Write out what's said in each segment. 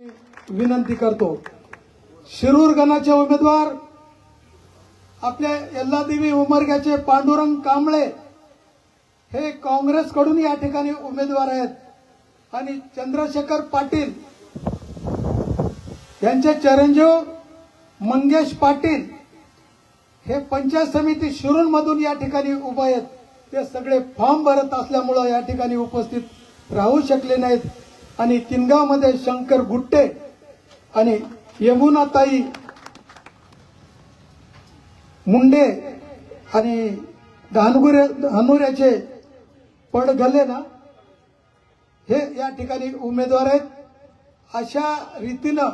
विनंती करतो. शिरूर गणाचे उमेदवार आपले यल्लादेवी उमरग्याचे पांडुरंग कांबळे हे काँग्रेसकडून या ठिकाणी उमेदवार आहेत. आणि चंद्रशेखर पाटील यांचे चिरंजीव मंगेश पाटील हे पंचायत समिती शिरूरमधून या ठिकाणी उभे आहेत. ते सगळे फॉर्म भरत असल्यामुळं या ठिकाणी उपस्थित राहू शकले नाहीत. आणि किनगावमध्ये शंकर गुट्टे आणि यमुनाताई मुंडे आणि धानगुरे धानुऱ्याचे पडगले ना हे या ठिकाणी उमेदवार आहेत. अशा रीतीनं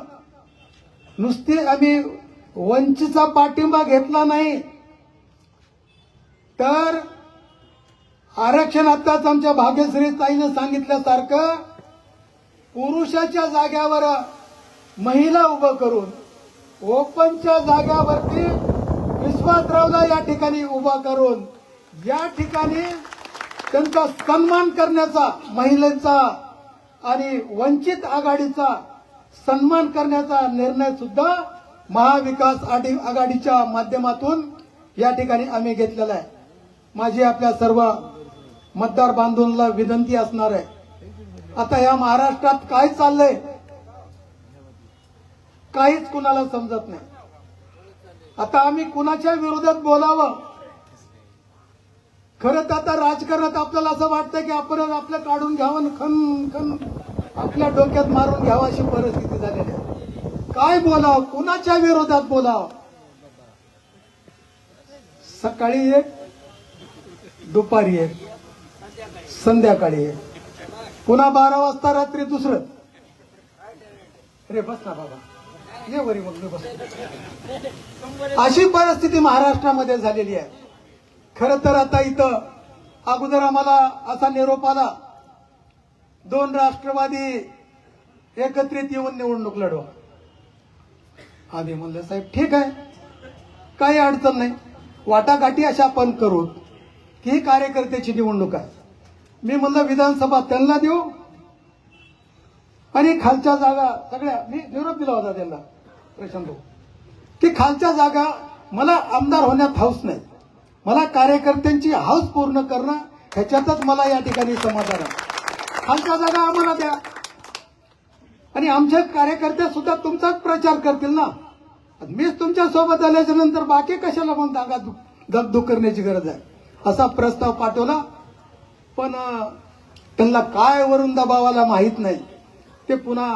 नुसते आम्ही वंचीचा पाठिंबा घेतला नाही. तर आरक्षण आताच आमच्या भाग्यश्री ताईनं सांगितल्यासारखं पुरुषाच्या जाग्यावर महिला उभं करून ओपनच्या जाग्यावरती विश्वासरावला या ठिकाणी उभा करून या ठिकाणी त्यांचा सन्मान करण्याचा महिलांचा आणि वंचित आघाडीचा सन्मान करण्याचा निर्णय सुद्धा महाविकास आघाडीच्या माध्यमातून या ठिकाणी आम्ही घेतलेला आहे. माझी आपल्या सर्व मतदार बांधवांना विनंती असणार आहे. आता या महाराष्ट्रात काय चाललंय? काहीच कुणाला समजत नाही. आता आम्ही कुणाच्या विरोधात बोलावं? खरं तर आता राजकारणात आपल्याला असं वाटतं की आपण आपलं काढून घ्यावं आणि खन खन आपल्या डोक्यात मारून घ्यावं अशी परिस्थिती झालेली आहे. काय बोलावं? कुणाच्या विरोधात बोलावं? सकाळी एक दुपारी एक संध्याकाळी एक. पुन्हा बारा वाजता रात्री दुसरं. रे बस ना बाबा. ये वरी मग मी बस अशी परिस्थिती महाराष्ट्रामध्ये झालेली आहे. खर तर आता इथं अगोदर आम्हाला असा निरोप आला. दोन राष्ट्रवादी एकत्रित येऊन निवडणूक लढवा. आम्ही म्हणलं साहेब ठीक आहे. काही अडचण नाही. वाटाघाटी अशा आपण करू की ही कार्यकर्त्याची निवडणूक आहे. मी म्हणलं विधानसभा त्यांना देऊ. आणि खालच्या जागा सगळ्या मी निरोप दिला होता त्यांना प्रशांत भाऊ. की खालच्या जागा मला आमदार होण्यात हौस नाही. मला कार्यकर्त्यांची हौस पूर्ण करणं ह्याच्यातच मला या ठिकाणी समाधान आहे. खालच्या जागा आम्हाला द्या. आणि आमचे कार्यकर्ते सुद्धा तुमचाच प्रचार करतील ना? मीच तुमच्यासोबत आल्याच्यानंतर बाकी कशाला मग दागा दगदूग करण्याची गरज आहे? असा प्रस्ताव पाठवला. पण त्यांना काय वरून दबावाला माहीत नाही. ते पुन्हा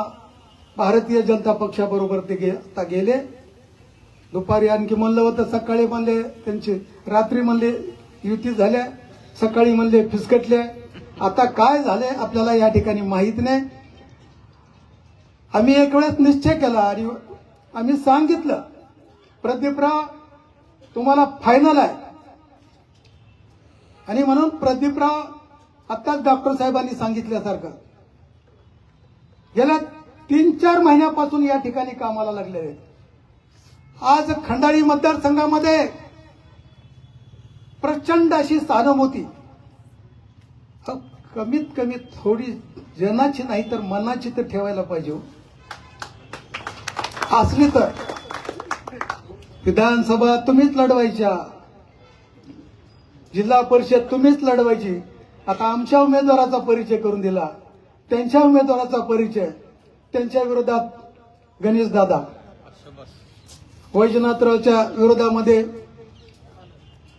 भारतीय जनता पक्षाबरोबर ते गे आता गेले. दुपारी आणखी म्हणलं होतं सकाळी म्हणले त्यांची रात्री म्हणले युती झाल्या सकाळी म्हणले फिसकटले. आता काय झाले आपल्याला या ठिकाणी माहीत नाही. आम्ही एक वेळेस निश्चय केला आणि आम्ही सांगितलं प्रदीपराव तुम्हाला फायनल आहे. आणि म्हणून प्रदीपराव आत्ताच डॉक्टर साहेबांनी सांगितल्यासारखं. गेल्या तीन चार महिन्यापासून या ठिकाणी कामाला लागले आहेत. आज खंडाळी मतदारसंघामध्ये प्रचंड अशी सहानुभूती कमीत कमी थोडी जनाची नाही तर मनाची तर ठेवायला पाहिजे हो. असली तर. विधानसभा तुम्हीच लढवायच्या. जिल्हा परिषद तुम्हीच लढवायची. आता आमच्या उमेदवाराचा परिचय करून दिला. त्यांच्या उमेदवाराचा परिचय. त्यांच्या विरोधात गणेश दादा. वैजनाथरावच्या विरोधामध्ये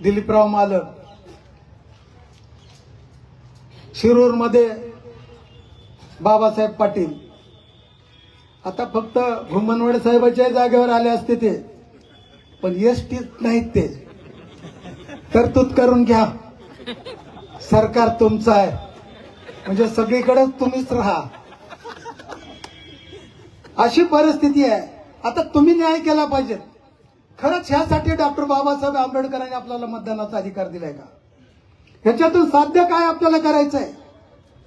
दिलीपराव मालक. शिरूरमध्ये बाबासाहेब पाटील. आता फक्त घुमनवडे साहेबाच्या जागेवर आले असते ते. पण एस टीत नाहीत ते. तरतूद करून घ्या. सरकार तुमचं आहे. म्हणजे सगळीकडे तुम्हीच राहा. अशी परिस्थिती आहे. आता तुम्ही न्याय केला पाहिजे. खरंच ह्यासाठी डॉक्टर बाबासाहेब आंबेडकरांनी आपल्याला मतदानाचा अधिकार दिलाय का? ह्याच्यातून साध्य काय आपल्याला करायचं आहे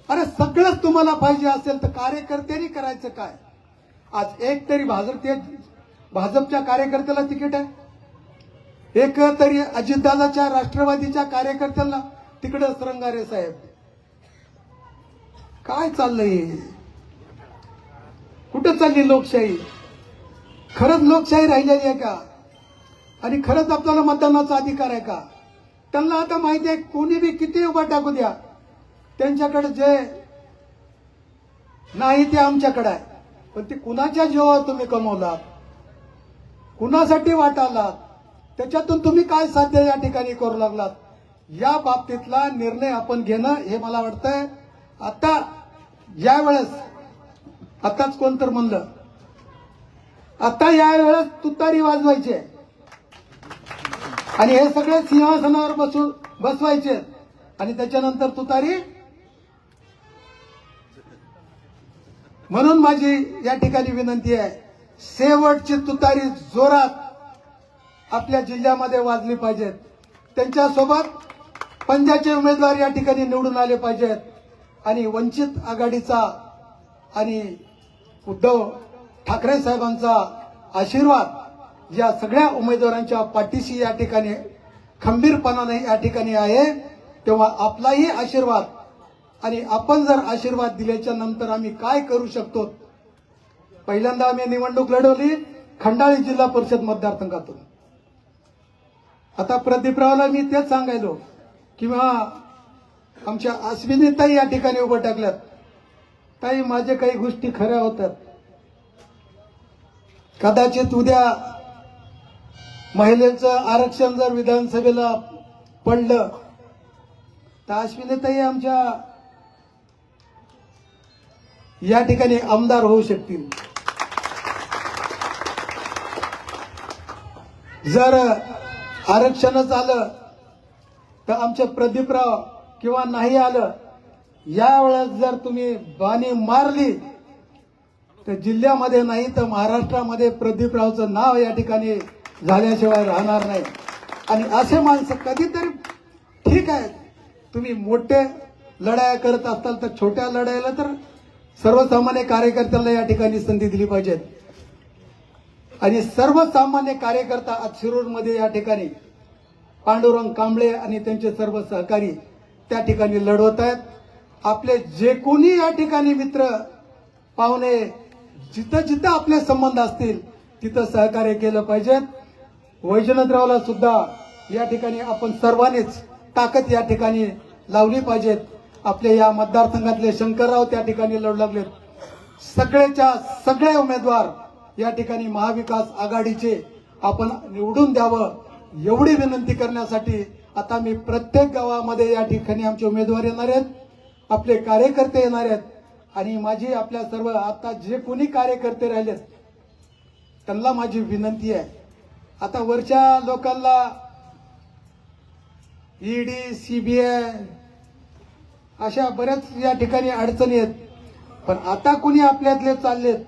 अरे सगळंच तुम्हाला पाहिजे असेल तर कार्यकर्त्यांनी करायचं काय? आज एक तरी भाजप भाजपच्या कार्यकर्त्याला तिकीट आहे. एक तरी अजितदादाच्या राष्ट्रवादीच्या कार्यकर्त्यांना तिकडंच रंगारे साहेब. काय चाललंय? कुठं कुठं चालली लोकशाही? खरंच लोकशाही राहिलेली आहे का? आणि खरंच आपल्याला मतदानाचा अधिकार आहे का? त्यांना आता माहिती आहे कोणी बी किती उभा टाकू द्या. त्यांच्याकडे जे नाही ते आमच्याकडे आहे. पण ते कुणाच्या जीवावर तुम्ही कमवलात? कुणासाठी वाटालात? त्याच्यातून तुम्ही काय साध्य या ठिकाणी करू लागलात? या बाबतीतला निर्णय आपण घेणं हे मला वाटतंय. आता यावेळेस आताच कोण तर म्हणलं? आता यावेळेस तुतारी वाजवायचे आणि हे सगळे सिंहासनावर बसून बसवायचे आणि त्याच्यानंतर तुतारी? म्हणून माझी या ठिकाणी विनंती आहे शेवटची तुतारी जोरात आपल्या जिल्ह्यामध्ये वाजली पाहिजेत. त्यांच्यासोबत पंजाचे उमेदवार या ठिकाणी निवडून आले पाहिजेत. आणि वंचित आघाडीचा आणि उद्धव ठाकरे साहेबांचा आशीर्वाद या सगळ्या उमेदवारांच्या पाठीशी या ठिकाणी खंबीरपणाने या ठिकाणी आहे. तेव्हा आपलाही आशीर्वाद आणि आपण जर आशीर्वाद दिल्याच्या नंतर आम्ही काय करू शकतो? पहिल्यांदा आम्ही निवडणूक लढवली खंडाळी जिल्हा परिषद मतदारसंघातून. आता प्रदीपरावला मी तेच सांगायलो. किंवा आमच्या अश्विनी ताई या ठिकाणी उभं टाकल्यात. ताई माझे काही गोष्टी खऱ्या होतात. कदाचित उद्या महिलेचं आरक्षण जर विधानसभेला पडलं तर अश्विनीताई आमच्या या ठिकाणी आमदार होऊ शकतील. जर आरक्षणच आलं तर आमचे प्रदीपराव किंवा नाही आलं यावेळेस जर तुम्ही बाणी मारली तर जिल्ह्यामध्ये नाही तर महाराष्ट्रामध्ये प्रदीपरावचं नाव या ठिकाणी झाल्याशिवाय राहणार नाही. आणि असे माणसं कधीतरी ठीक आहे तुम्ही मोठे लढाया करत असाल तर छोट्या लढाईला तर सर्वसामान्य कार्यकर्त्यांना या ठिकाणी संधी दिली पाहिजेत. आणि सर्वसामान्य कार्यकर्ता आज शिरूरमध्ये या ठिकाणी पांडुरंग कांबळे आणि त्यांचे सर्व सहकारी त्या ठिकाणी लढवत आहेत. आपले जे कोणी या ठिकाणी मित्र पाहुणे जिथं जिथं आपले संबंध असतील तिथं सहकार्य केलं पाहिजे. वैजनाथरावला सुद्धा या ठिकाणी आपण सर्वांनीच ताकद या ठिकाणी लावली पाहिजेत आपले या मतदारसंघातले शंकरराव त्या ठिकाणी लढू लागलेत. सगळेच्या सगळे उमेदवार या ठिकाणी महाविकास आघाडीचे आपण निवडून द्यावं. एवढी विनंती करण्यासाठी आता मी प्रत्येक गावामध्ये या ठिकाणी आमचे उमेदवार येणार आहेत आपले कार्यकर्ते येणार आहेत आणि माझी आपल्या सर्व आता जे कोणी कार्यकर्ते राहिलेत त्यांना माझी विनंती आहे. आता वरच्या लोकांना ईडी सीबीआय अशा बऱ्याच या ठिकाणी अडचणी आहेत. पण आता कुणी आपल्यातले चाललेत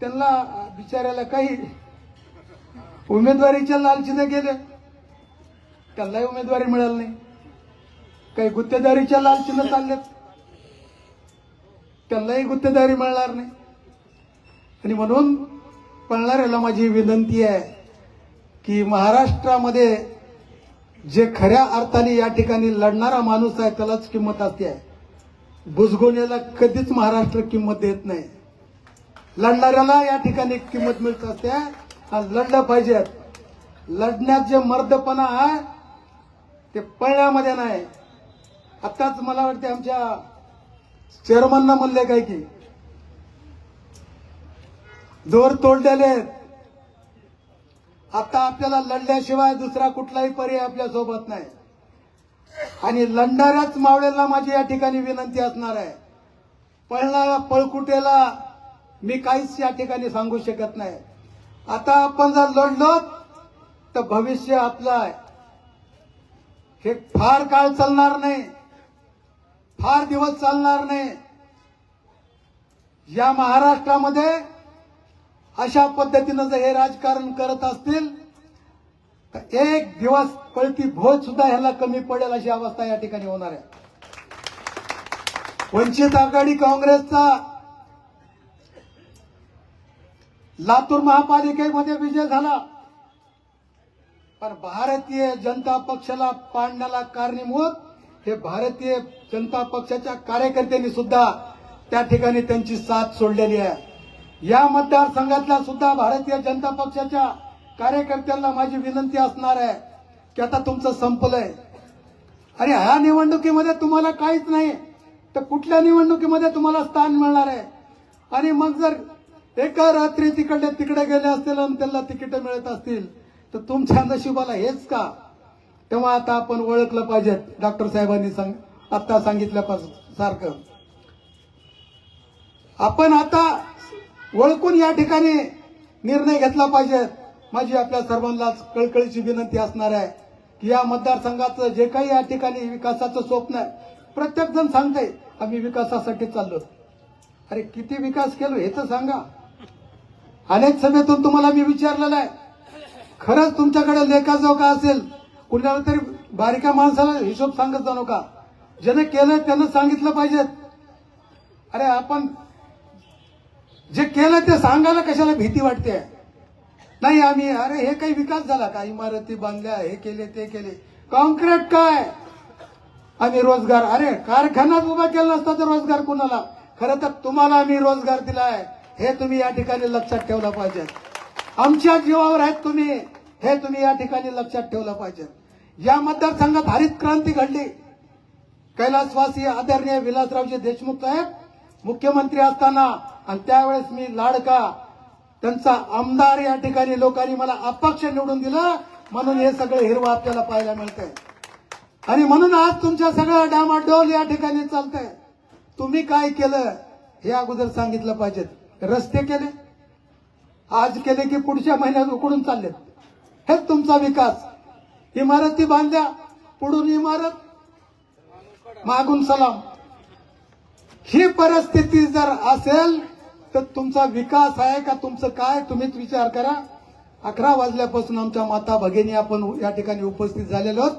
त्यांना बिचाऱ्याला काही उमेदवारीच्या लालचीने गेले. त्यांनाही उमेदवारी मिळाली नाही. काही गुत्तेदारीच्या लालचिन्ह चालल्यात. त्यांनाही गुत्तेदारी मिळणार नाही. आणि म्हणून पळणाऱ्याला माझी विनंती आहे की महाराष्ट्रामध्ये जे खऱ्या अर्थाने या ठिकाणी लढणारा माणूस आहे त्यालाच किंमत असते. आहे बुजगोण्याला कधीच महाराष्ट्र किंमत देत नाही. लढणाऱ्याला या ठिकाणी किंमत मिळत असते. आणि लढलं पाहिजे लढण्यात जे मर्दपणा आहे ते पळण्यामध्ये नाही. आत्ताच मला वाटते आमच्या चेअरमनना म्हणले काय की जोर तोडलेले आहेत. आता आपल्याला लढल्याशिवाय दुसरा कुठलाही पर्याय आपल्यासोबत नाही. आणि लढणाऱ्याच मावळेला माझी या ठिकाणी विनंती असणार आहे. पळणाऱ्या पळकुटेला मी काहीच या ठिकाणी सांगू शकत नाही. आता आपण जर लढलो तर भविष्य आपलं आहे. हे फार काळ चालणार नाही. फार दिवस चालणार नाही. या महाराष्ट्रामध्ये अशा पद्धतीनं जर हे राजकारण करत असतील तर एक दिवस पळती भोज सुद्धा ह्याला कमी पडेल अशी अवस्था या ठिकाणी होणार आहे. वंचित आघाडी काँग्रेसचा लातूर महापालिकेमध्ये विजय झाला. पण भारतीय जनता पक्षाला पाडण्याला कारणीभूत हे भारतीय जनता पक्षाच्या कार्यकर्त्यांनी सुद्धा त्या ठिकाणी त्यांची साथ सोडलेली आहे. या मतदारसंघातल्या सुद्धा भारतीय जनता पक्षाच्या कार्यकर्त्यांना माझी विनंती असणार आहे की आता तुमचं संपलंय. अरे ह्या निवडणुकीमध्ये तुम्हाला काहीच नाही तर कुठल्या निवडणुकीमध्ये तुम्हाला स्थान मिळणार आहे? आणि मग जर एका रात्री तिकडे तिकडे गेले असतील आणि त्यांना तिकीट मिळत असतील तर तुमच्या नशिबाला हेच का? तेव्हा आता आपण ओळखलं पाहिजे डॉक्टर साहेबांनी सांग आता सांगितल्यापासून सारखं. आपण आता ओळखून या ठिकाणी निर्णय घेतला पाहिजे. माझी आपल्या सर्वांनाच कळकळीची विनंती असणार आहे की या मतदारसंघाचं जे काही या ठिकाणी विकासाचं स्वप्न आहे प्रत्येक जण सांगते आम्ही विकासासाठी चाललो. अरे किती विकास केलो हे तर सांगा. अनेक सभेतून तुम्हाला मी विचारलेलं आहे खरंच तुमच्याकडे लेखाजोखा असेल कुणाला तरी बारीका माणसाला हिशोब सांगत जाणू नका. ज्याने केलं त्यानं सांगितलं पाहिजेत अरे आपण जे केलं ते सांगायला कशाला भीती वाटते? नाही आम्ही अरे हे काही विकास झाला का? इमारती बांधल्या हे केले ते केले. कॉन्क्रीट काय? आम्ही रोजगार अरे कारखानाच उभा केला नसता तर रोजगार कुणाला? खरं तर तुम्हाला आम्ही रोजगार दिलाय. हे तुम्ही या ठिकाणी लक्षात ठेवलं पाहिजे. आमच्या जीवावर आहेत तुम्ही. हे तुम्ही या ठिकाणी लक्षात ठेवलं पाहिजे. या मतदारसंघात हरित क्रांती घडली. कैलासवासी आदरणीय विलासरावजी देशमुख साहेब मुख्यमंत्री असताना आणि त्यावेळेस मी लाडका त्यांचा आमदार या ठिकाणी लोकांनी मला अपक्ष निवडून दिलं म्हणून हे सगळं हिरवं आपल्याला पाहायला मिळतंय. आणि म्हणून आज तुमच्या सगळं डामाडोल या ठिकाणी चालतंय. तुम्ही काय केलं हे अगोदर सांगितलं पाहिजे रस्ते केले. आज केले की पुढच्या महिन्यात उकडून चालले हेच तुमचा विकास. इमारती बांधल्या पुढून इमारत. मागून सलाम. ही परिस्थिती जर असेल तर तुमचा विकास आहे का? तुमचं काय? तुम्हीच विचार करा. अकरा वाजल्यापासून आमच्या माता भगिनी आपण या ठिकाणी उपस्थित झालेलो आहोत.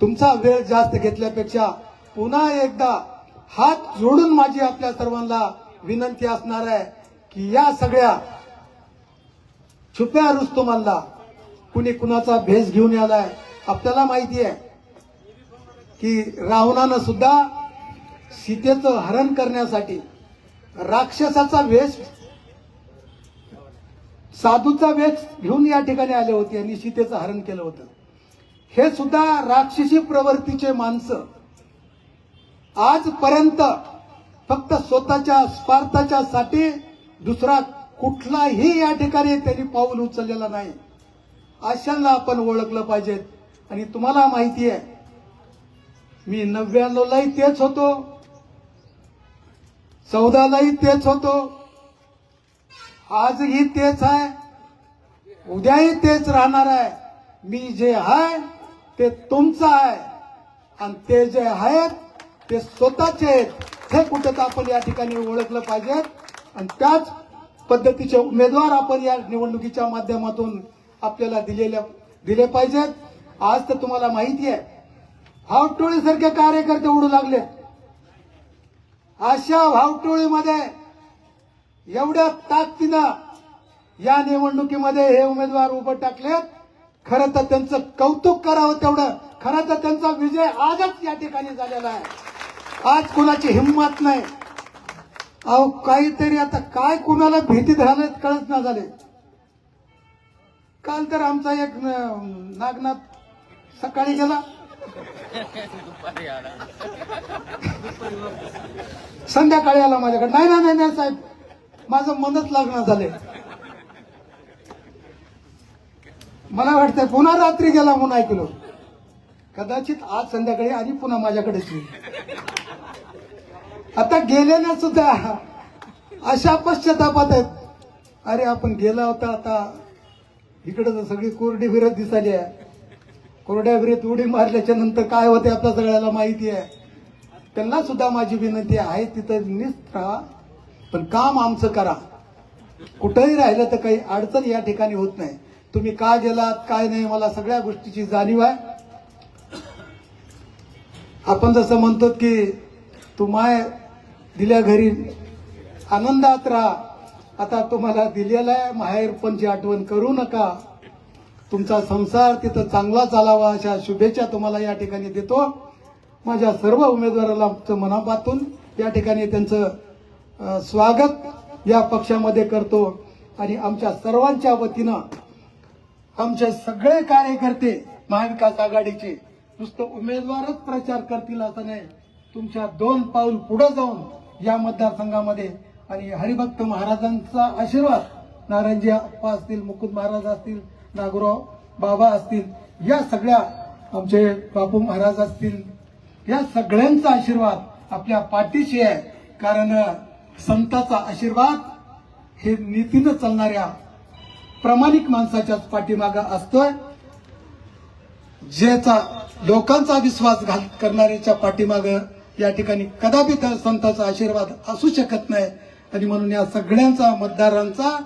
तुमचा वेळ जास्त घेतल्यापेक्षा पुन्हा एकदा हात जोडून माझी आपल्या सर्वांना विनंती असणार आहे की या सगळ्या छुप्या रुस्तुमांना कुणी कुणाचा भेस घेऊन आलाय आपल्याला माहिती आहे की रावणानं सुद्धा सीतेचं हरण करण्यासाठी राक्षसाचा वेश साधूचा वेश घेऊन या ठिकाणी आले होते आणि सीतेचं हरण केलं होतं. हे सुद्धा राक्षसी प्रवृत्तीचे माणसं आजपर्यंत फक्त स्वतःच्या स्वार्थाच्या साठी दुसरा कुठलाही या ठिकाणी त्यांनी पाऊल उचललेला नाही. अशांना आपण ओळखलं पाहिजे. आणि तुम्हाला माहिती आहे मी नव्याण्णवलाही तेच होतो. चौदालाही तेच होतो. आजही तेच आहे. उद्याही तेच राहणार आहे. मी जे आहे ते तुमचं आहे. आणि ते जे आहेत ते स्वतःचे आहेत. हे कुठं आपण या ठिकाणी ओळखलं पाहिजे. आणि त्याच पद्धतीचे उमेदवार आपण या निवडणुकीच्या माध्यमातून आपल्याला दिलेल्या दिले पाहिजेत. आज तर तुम्हाला माहिती आहे भावटोळीसारखे कार्यकर्ते उडू लागले. अशा भावटोळीमध्ये एवढ्या ताकदीनं या निवडणुकीमध्ये हे उमेदवार उभं टाकलेत. खरं तर त्यांचं कौतुक करावं तेवढं. खरं तर त्यांचा विजय आजच या ठिकाणी झालेला आहे. आज कुणाची हिंमत नाही. अहो काहीतरी आता काय कुणाला भीती झाले कळत ना झाले. काल तर आमचा एक नागनाथ सकाळी गेला. संध्याकाळी आला माझ्याकडे. नाही नाही नाही, नाही साहेब. माझं मनच लागणार झाले मला वाटतंय पुन्हा रात्री गेला म्हणून ऐकलो. कदाचित आज संध्याकाळी आणि पुन्हा माझ्याकडेच येईल. आता गेलेल्या सुद्धा अशा पश्चातापात आहेत. अरे आपण गेला होता आता. इकडं तर सगळी कोरडी विरत दिसाली आहे. कोरड्या विरत उडी मारल्याच्या नंतर काय होते आपल्या सगळ्याला माहिती आहे. त्यांना सुद्धा माझी विनंती आहे तिथं निस्त राहा. पण काम आमचं करा. कुठंही राहिलं तर काही अडचण या ठिकाणी होत नाही. तुम्ही का गेलात काय नाही मला सगळ्या गोष्टीची जाणीव आहे. आपण जसं म्हणतो की तू माय दिल्या घरी. आनंदात राहा. आता तुम्हाला दिलेला आहे. माहेरपणची आठवण करू नका. तुमचा संसार तिथं चांगला चालावा अशा शुभेच्छा तुम्हाला या ठिकाणी देतो. माझ्या सर्व उमेदवाराला आमचं मनापासून या ठिकाणी त्यांचं स्वागत या पक्षामध्ये करतो. आणि आमच्या सर्वांच्या वतीनं आमचे सगळे कार्यकर्ते महाविकास आघाडीचे नुसतं उमेदवारच प्रचार करतील असं नाही. तुमच्या दोन पाऊल पुढे जाऊन या मतदारसंघामध्ये आणि हरिभक्त महाराजांचा आशीर्वाद नारायणजी अप्पा असतील मुकुंद महाराज असतील नागोराव बाबा असतील या सगळ्या आमचे बापू महाराज असतील या सगळ्यांचा आशीर्वाद आपल्या पाठीशी आहे. कारण संताचा आशीर्वाद हे नीतीनं चालणाऱ्या प्रामाणिक माणसाच्याच पाठीमाग असतोय. ज्याचा लोकांचा विश्वास घाल करणाऱ्याच्या पाठीमाग या ठिकाणी कदापि त्या संतांचा आशीर्वाद असू शकत नाही. आणि म्हणून या सगळ्यांचा मतदारांचा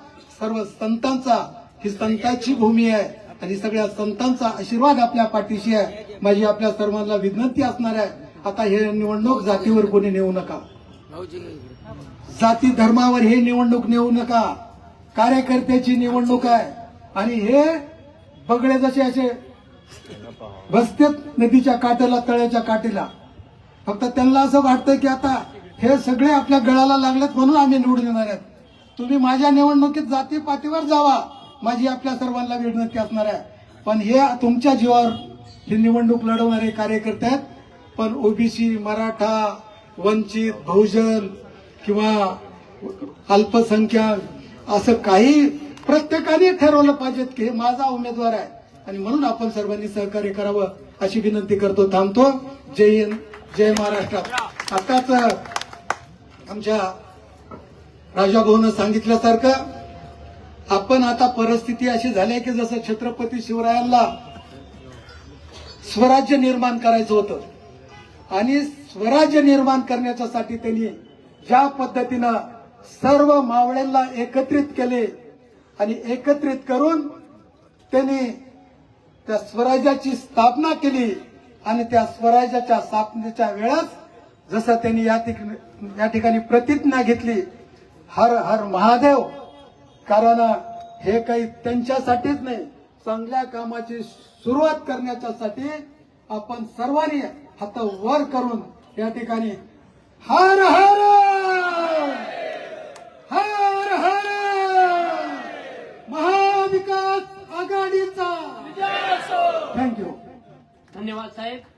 सर्व संतांचा ही संतांची भूमी आहे. आणि सगळ्या संतांचा आशीर्वाद आपल्या पाठीशी आहे. माझी आपल्या सर्वांना विनंती असणार आहे. आता हे निवडणूक जातीवर कोणी नेऊ नका. जाती धर्मावर हे निवडणूक नेऊ नका. कार्यकर्त्याची निवडणूक आहे. आणि हे बगडे जसे असे बसतेत नदीच्या काठेला तळ्याच्या काठीला. फक्त त्यांना असं वाटतं की आता हे सगळे आपल्या गळाला लागलेत म्हणून आम्ही निवडून येणार आहेत. तुम्ही माझ्या निवडणुकीत जाती पातीवर जावा. माझी आपल्या सर्वांना विनंती असणार आहे. पण हे तुमच्या जीवावर ही निवडणूक लढवणारे कार्यकर्ते आहेत. पण ओबीसी मराठा वंचित बहुजन किंवा अल्पसंख्याक असं काही प्रत्येकाने ठरवलं पाहिजेत की हे माझा उमेदवार आहे. आणि म्हणून आपण सर्वांनी सहकार्य करावं अशी विनंती करतो थांबतो. जय हिंद. जय महाराष्ट्र. आताच आमच्या राजाभाऊनं सांगितल्यासारखं आपण आता परिस्थिती अशी झाली आहे की जसं छत्रपती शिवरायांना स्वराज्य निर्माण करायचं होतं आणि स्वराज्य निर्माण करण्याच्यासाठी त्यांनी ज्या पद्धतीनं सर्व मावळ्यांना एकत्रित केले आणि एकत्रित करून त्यांनी त्या स्वराज्याची स्थापना केली आणि त्या स्वराज्याच्या स्थापनेच्या वेळेस जसं त्यांनी या ठिकाणी या ठिकाणी प्रतिज्ञा घेतली हर हर महादेव कारण हे काही त्यांच्यासाठीच नाही चांगल्या कामाची सुरुवात करण्याच्यासाठी आपण सर्वांनी हात वर करून या ठिकाणी हर हर हर महाविकास आघाडीचा थँक्यू धन्यवाद साहेब.